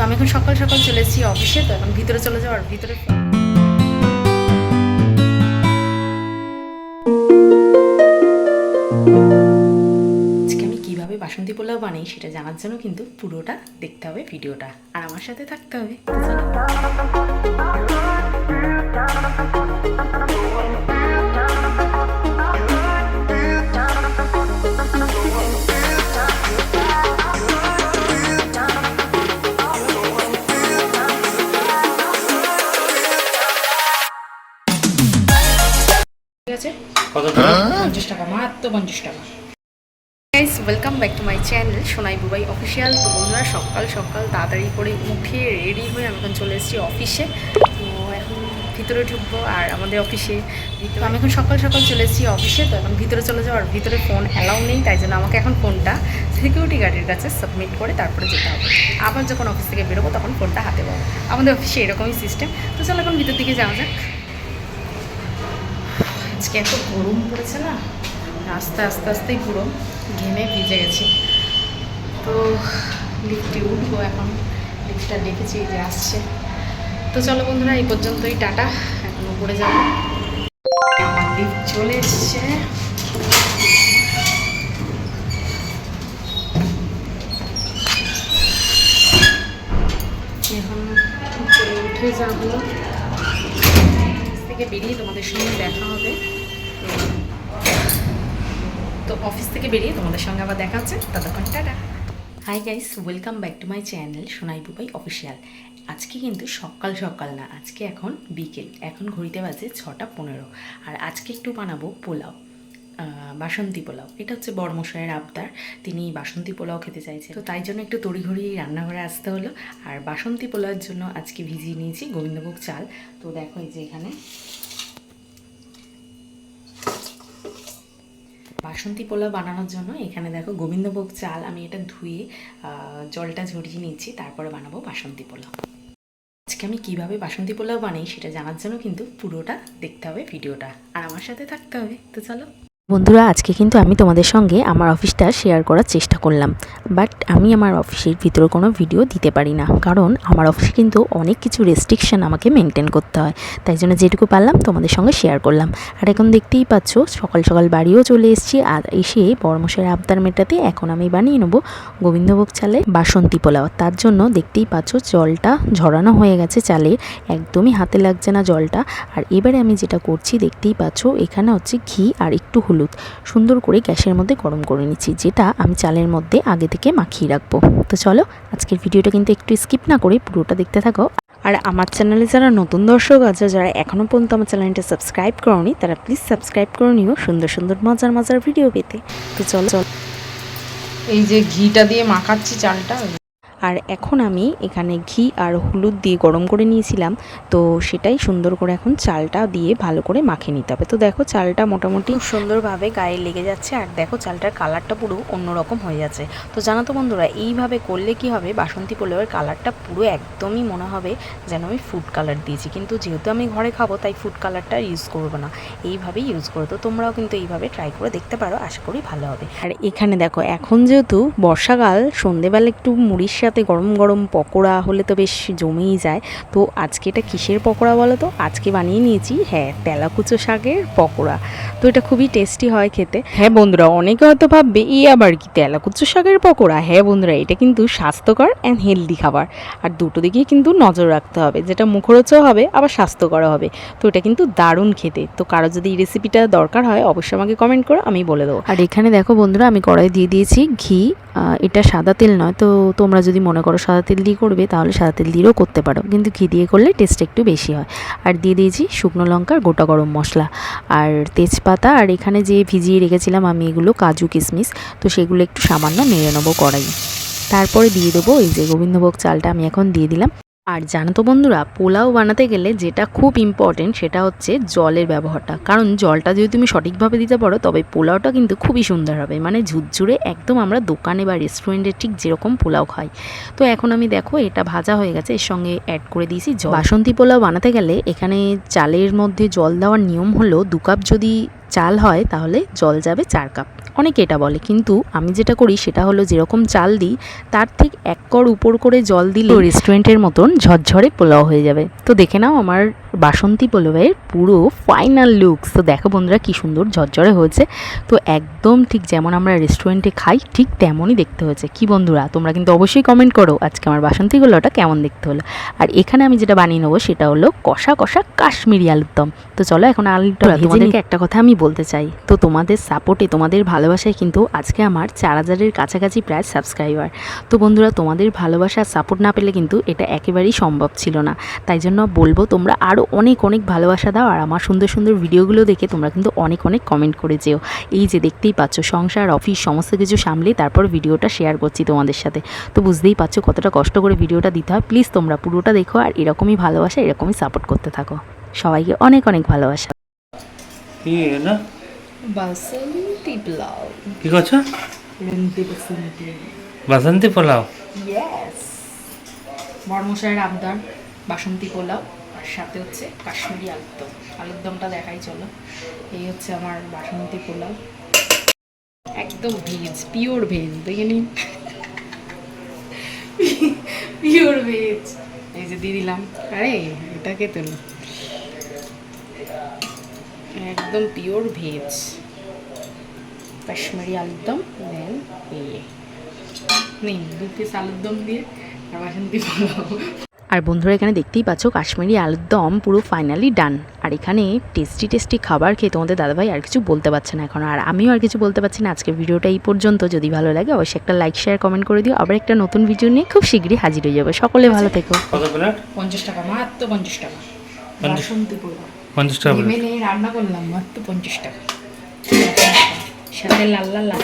তো আমি এখন সকাল সকাল চলে এসেছি অফিসে তো এখন ভিতরে চলে যাওয়ার ভিতরে বাসন্তী পোলাও বানাই সেটা জানার জন্য কিন্তু পুরোটা দেখতে হবে ভিডিওটা। আর আমার সাথে থাকতে হবে। কত পঞ্চাশ টাকা মাত্র পঞ্চাশ টাকা। Guys welcome back to my channel Sonai Bubai official তো বন্ধুরা সকাল সকাল তাড়াতাড়ি করে উঠে রেডি হয়ে আমি এখন চলে এসেছি অফিসে তো এখন ভিতরে ঢুকবো আর আমাদের অফিসে তো আমি এখন সকাল সকাল চলে এসেছি অফিসে তো এখন ভিতরে চলে যাওয়ার ভিতরে ফোন অ্যালাউ নেই তাই জন্য আমাকে এখন ফোনটা সিকিউরিটি গার্ডের কাছে সাবমিট করে তারপরে যেতে হবে। আবার যখন অফিস থেকে বেরোবো তখন ফোনটা হাতে পাবো। আমাদের অফিসে এরকমই সিস্টেম তো চলো এখন ভিতর দিকে যাওয়া যাক। আজকে এত গরম পড়েছে না? আস্তে আস্তে আস্তেই পুরো ঘেমে ভিজে গেছি। তো লিফটে উঠবো এখন। লিফটটা দেখেছি যে আসছে। তো চলো বন্ধুরা, এই পর্যন্তই, টাটা। এখন উপরে যাব। আমার লিফট চলে এসছে এখন উপরে উঠে যাব অফিস থেকে বেরিয়ে তোমাদের সঙ্গে দেখা হবে। তো অফিস থেকে বেরিয়ে তোমাদের সঙ্গে আবার দেখা হচ্ছে। ততক্ষণ tata. Hi guys welcome back to my channel Sonai Bubai official আজকে কিন্তু সকাল সকাল না, আজকে এখন বিকেল। এখন ঘড়িতে বাজে ছটা পনেরো। আর আজকে একটু বানাবো পোলাও। বাসন্তী পোলাও। এটা হচ্ছে বড়মশাইয়ের আবদার। তিনি বাসন্তী পোলাও খেতে চাইছেন। তো তাই জন্য একটু তড়িঘড়ি রান্নাঘরে আসতে হলো। আর বাসন্তী পোলাওয়ের জন্য আজকে ভিজিয়ে নিয়েছি গোবিন্দভোগ চাল। তো দেখো এই যে এখানে। বাসন্তী পোলাও বানানোর জন্য এখানে দেখো গোবিন্দভোগ চাল। আমি এটা ধুয়ে জলটা ঝরিয়ে নিয়েছি। তারপরে বানাবো বাসন্তী পোলাও। আজকে আমি কীভাবে বাসন্তী পোলাও বানাই সেটা জানার জন্য কিন্তু পুরোটা দেখতে হবে ভিডিওটা। আর আমার সাথে থাকতে হবে। তো চলো। বন্ধুরা, আজকে কিন্তু আমি তোমাদের সঙ্গে আমার অফিসটা শেয়ার করার চেষ্টা করলাম বাট আমি আমার অফিসের ভিতরে কোনো ভিডিও দিতে পারি না, কারণ আমার অফিসে কিন্তু অনেক কিছু রেস্ট্রিকশন আমাকে মেনটেন করতে হয়, তাই জন্য যেটুকু পারলাম তোমাদের সঙ্গে শেয়ার করলাম। আর এখন দেখতেই পাচ্ছ, সকাল সকাল বাড়িও চলে এসেছি, আর এসে বড়মশাইয়ের আবদার মেটাতে এখন আমি বানিয়ে নেব গোবিন্দভোগ চালে বাসন্তী পোলাও। তার জন্য দেখতেই পাচ্ছ, জলটা ঝরানো হয়ে গেছে চালের একদমই হাতে লাগছে না জলটা। আর এবারে আমি যেটা করছি, দেখতেই পাচ্ছ, এখানে হচ্ছে ঘি আর একটু হলুদ সুন্দর করে গ্যাসের মধ্যে গরম করে নিচ্ছি, যেটা আমি চালের মধ্যে আগে থেকে মাখিয়ে রাখব। তো চলো, আজকের ভিডিওটা কিন্তু একটু স্কিপ না করে পুরোটা দেখতে থাকো। আর আমার চ্যানেলে যারা নতুন দর্শক আছে, যারা এখনও পর্যন্ত আমার চ্যানেলটা সাবস্ক্রাইব করনি, তারা প্লিজ সাবস্ক্রাইব করে নিও সুন্দর সুন্দর মজার মজার ভিডিও পেতে। তো চলো চলো। এই যে ঘিটা দিয়ে মাখাচ্ছি চালটা আর এখন আমি এখানে ঘি আর হলুদ দিয়ে গরম করে নিয়েছিলাম। তো সেটাই সুন্দর করে এখন চালটা দিয়ে ভালো করে মাখিয়ে নিতে হবে। তো দেখো চালটা মোটামুটি সুন্দরভাবে গায়ে লেগে যাচ্ছে আর দেখো চালটার কালারটা পুরো অন্যরকম হয়ে যাচ্ছে। তো জানো তো বন্ধুরা, এইভাবে করলে কি হবে? বাসন্তী পোলাওয়ের কালারটা পুরো একদমই মনে হবে যেন আমি ফুড কালার দিয়েছি। কিন্তু যেহেতু আমি ঘরে খাব, তাই ফুড কালারটা ইউজ করব না। এইভাবেই ইউজ করো। তো তোমরাও কিন্তু এইভাবে ট্রাই করে দেখতে পারো। আশা করি ভালো হবে। আর এখানে দেখো, এখন যেহেতু বর্ষাকাল, সন্ধেবেলা একটু মুড়ির সাথে গরম গরম পকোড়া হলে তো বেশ জমেই যায়। তো আজকে এটা কিসের পকোড়া বলো তো? আজকে বানিয়ে নিয়েছি হ্যাঁ তেলাকুচো শাকের পকোড়া। তো এটা খুবই টেস্টি হয় খেতে। হ্যাঁ বন্ধুরা, অনেকে হয়তো ভাববে এই আবার কি তেলাকুচো শাকের পকোড়া? হ্যাঁ বন্ধুরা, এটা কিন্তু স্বাস্থ্যকর অ্যান্ড হেলদি খাবার। আর দুটো দিকেই কিন্তু নজর রাখতে হবে, যেটা মুখরোচও হবে, আবার স্বাস্থ্যকর হবে। তো এটা কিন্তু দারুণ খেতে। তো কারও যদি এই রেসিপিটা দরকার হয়, অবশ্যই আমাকে কমেন্ট করো, আমি বলে দেবো। আর এখানে দেখো বন্ধুরা, আমি কড়াই দিয়ে দিয়েছি ঘি। এটা সাদা তেল নয়, তো তোমরা যদি মনে করো সাদা তেল দিয়ে করবে, তাহলে সাদা তেল দিয়েও করতে পারো। কিন্তু ঘি দিয়ে করলে টেস্ট একটু বেশি হয়। আর দিয়ে দিয়েছি শুকনো লঙ্কার গোটা গরম মশলা। আর তেজপাতা, আর এখানে যে ভিজিয়ে রেখেছিলাম আমি এগুলো কাজু কিশমিশ, তো সেগুলো একটু সামান্য নেড়ে নেব কড়াই তারপরে দিয়ে দেবো এই যে গোবিন্দভোগ চালটা আমি এখন দিয়ে দিলাম। আর জানো তো বন্ধুরা, পোলাও বানাতে গেলে যেটা খুব ইম্পর্টেন্ট সেটা হচ্ছে জলের ব্যবহারটা। কারণ জলটা যদি তুমি সঠিকভাবে দিতে পারো, তবে পোলাওটা কিন্তু খুবই সুন্দর হবে। মানে ঝুরঝুরে একদম আমরা দোকানে বা রেস্টুরেন্টে ঠিক যেরকম পোলাও খাই। তো এখন আমি দেখো, এটা ভাজা হয়ে গেছে, এর সঙ্গে অ্যাড করে দিয়েছি বাসন্তী পোলাও বানাতে গেলে এখানে চালের মধ্যে জল দেওয়ার নিয়ম হলো, দু কাপ যদি চাল হয় তাহলে জল যাবে চার কাপ। অনেকে এটা বলে কিন্তু আমি যেটা করি সেটা হলো যেরকম চাল দিই তার ঠিক এক কর উপর করে জল দিলে রেস্টুরেন্টের মতন ঝরঝরে পোলাও হয়ে যাবে। তো দেখে নাও আমার বাসন্তী পোলাওয়ের পুরো ফাইনাল লুকস তো দেখো বন্ধুরা কি সুন্দর ঝরঝরে হয়েছে। তো একদম ঠিক যেমন আমরা রেস্টুরেন্টে খাই ঠিক তেমনই দেখতে হয়েছে। কি বন্ধুরা তোমরা কিন্তু অবশ্যই কমেন্ট করো আজকে আমার বাসন্তী পোলাওটা কেমন দেখতে হলো। আর এখানে আমি যেটা বানিয়ে নেব সেটা হলো কষা কষা কাশ্মীরি আলুর দম। তো চলো এখন আলুটা তোমাদেরকে একটা কথা আমি বলতে চাই। তো তোমাদের সাপোর্টে তোমাদের ভালোবাসায় কিন্তু আজকে আমার চার হাজারের কাছাকাছি প্রায় সাবস্ক্রাইবার তো বন্ধুরা, তোমাদের ভালোবাসা সাপোর্ট না পেলে কিন্তু এটা একেবারেই সম্ভব ছিল না। তাই জন্য বলব, তোমরা আরও অনেক অনেক ভালোবাসা দাও আর আমার সুন্দর সুন্দর ভিডিওগুলো দেখে তোমরা কিন্তু অনেক অনেক কমেন্ট করে যেও। এই যে দেখতেই পাচ্ছ, সংসার অফিস সমস্ত কিছু সামলে তারপর ভিডিওটা শেয়ার করছি তোমাদের সাথে। তো বুঝতেই পারছ কতটা কষ্ট করে ভিডিওটা দিতে হয়। প্লিজ তোমরা পুরোটা দেখো আর এরকমই ভালোবাসা, এরকমই সাপোর্ট করতে থাকো। সবাইকে অনেক অনেক ভালোবাসা। কি না বাসন্তী পোলাও কি করছ বাসন্তী পোলাও ইয়েস বড়মশাইয়ের আবদার বাসন্তী পোলাও আর সাথে হচ্ছে কাশ্মীরি আলুর দম আলুর দমটা দেখাই চলো এই হচ্ছে আমার বাসন্তী পোলাও একদম ভেজ পিওর ভেজ দেখে নিন পিওর ভেজ এই যে দিয়ে দিলাম আরে এটাকে তোলো একদম পিওর ভেজ কাশ্মীরি আলুর দম দেন নেই দু পিস আলুর দম দিয়ে আর বাসন্তী পোলাও। আর বন্ধুরা এখানে দেখতেই পাচ্ছ কাশ্মীরি আলুর দম পুরো ফাইনালি ডান আর এখানে টেস্টি টেস্টি খাবার খেয়ে তোমাদের দাদাভাই আর কিছু বলতে পারছে না এখন। আর আমিও আর কিছু বলতে পারছি না আজকের ভিডিওটা এই পর্যন্ত। যদি ভালো লাগে অবশ্যই একটা লাইক শেয়ার কমেন্ট করে দিও। আবার একটা নতুন ভিডিও নিয়ে খুব শীঘ্রই হাজির হয়ে যাবে। সকলে ভালো থেকো। পঞ্চাশ টাকা মাত্র পঞ্চাশ টাকা। বাসন্তী পোলাও। পঞ্চাশ টাকা প্লেট নিয়ে রান্না করলাম মাত্র পঞ্চাশ টাকা। সাথে লাল লাল।